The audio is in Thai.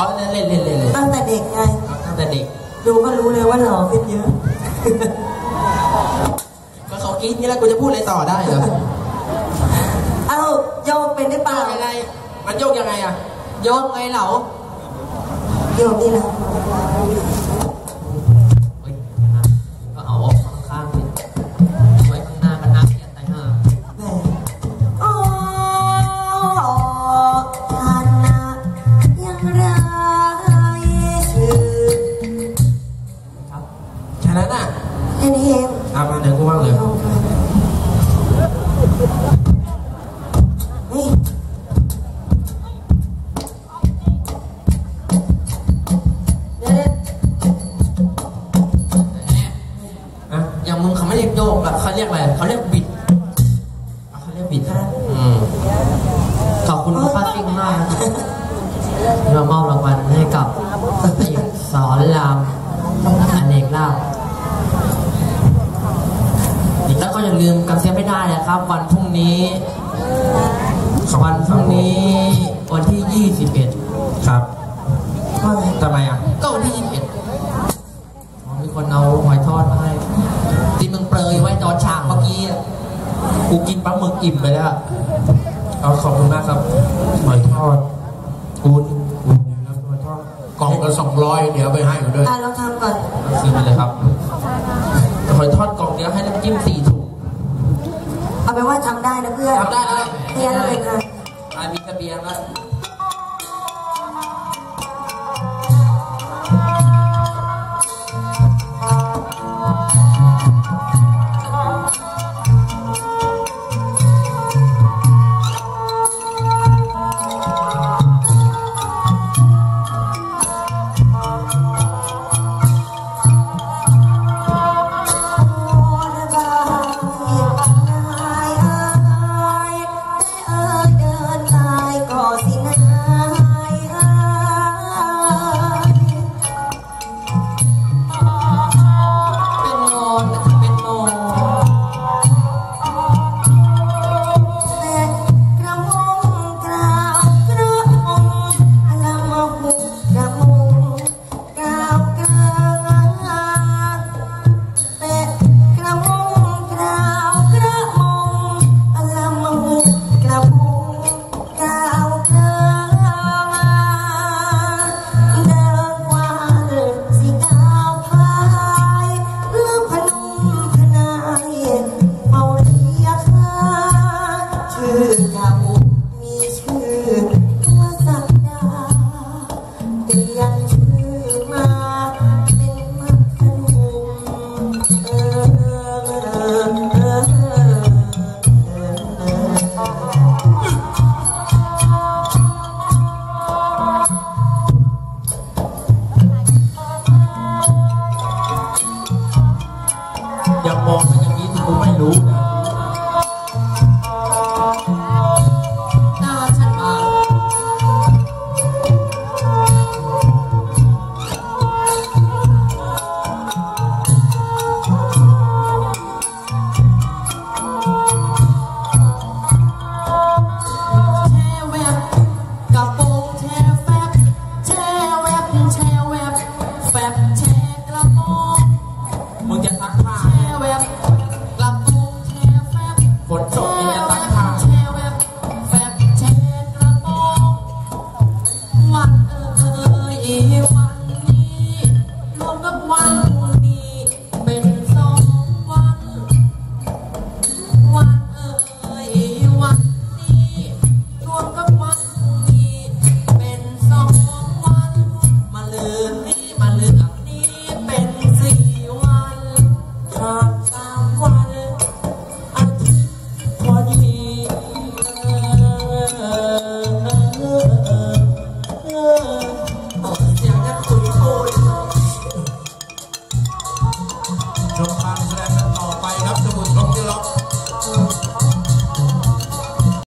เอาเล่นเล่นเล่นเล่นเล่นตั้งแต่เด็กไง ตั้งแต่เด็ก ดูก็รู้เลยว่าหล่อขึ้นเยอะ ก็เขาคิดนี่แล้วกูจะพูดอะไรต่อได้เหรอ เอ้าโยกเป็นได้เปล่ายังไง มันโยกยังไงอะโยกไงเหรอโยกนี่นะ แค่นี้เองเอามาเดี๋ยวกูว่างเลยโยกมานี่เดี๋ยวเดี๋ยวอะอย่างมึงเขาไม่เรียกโยกอะเขาเรียกอะไรเขาเรียกบิดอะเขาเรียกบิดนะอืมขอบคุณป้าซิ่งมากนะครับเรามอบรางวัลให้กับเอกสอนรามอเนกลาภ อีกแล้วก็อย่าลืมกันเสียไม่ได้นะครับ วันพรุ่งนี้วันพรุ่งนี้วันที่ 21 ครับว่าไงทำไมอะ ก็วันที่ 21อ๋อมีคนเอาหอยทอดมาให้ที่มึงเปรยไว้ตอนฉากเมื่อกี้อะกูกินปลาหมึกอิ่มไปแล้วเอาขอบคุณมากครับหอยทอดกูดกูดนะครับหอยทอดกล่องละสองร้อยเดี๋ยวไปให้เขาด้วยอะเราทำก่อนซื้อไปเลยครับหอยทอดกล่องเดียวให้น้ำจิ้มสี่ถุงเอาไป นว่าทำได้นะเพื่อนทำได้แล้วเรียนเลยค่ะอะมีเสบียงแล้ว อย่ามองมันอย่างนี้ที่กูไม่รู้นะ